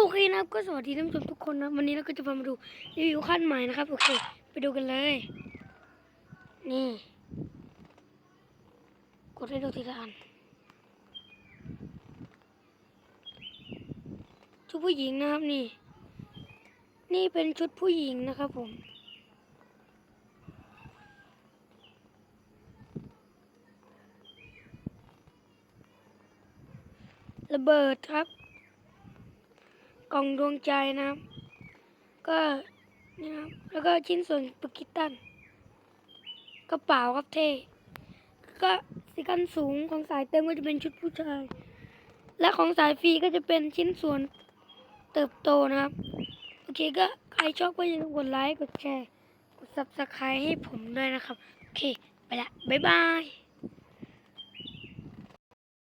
โอเคนะครับก็สวัสดีท่านผู้ชมทุกคนนะวันนี้เราก็จะพามาดูรีวิวขั้นใหม่นะครับโอเค ไปดูกันเลย นี่ กดให้ดูทีละอันชุดผู้หญิงนะครับนี่ นี่เป็นชุดผู้หญิงนะครับผมระเบิดครับ กล่องดวงใจนะครับ ก็นี่นะครับแล้วก็ชิ้นส่วนปกิตันกระเป๋าครับเท่ก็สีกันสูงของสายเต็มก็จะเป็นชุดผู้ชาย และของสายฟรีก็จะเป็นชิ้นส่วนเติบโตนะครับ โอเคก็ใครชอบก็อย่าลืมกดไลค์กดแชร์กด subscribe ให้ผมด้วยนะครับ โอเค ไปละ บ๊ายบาย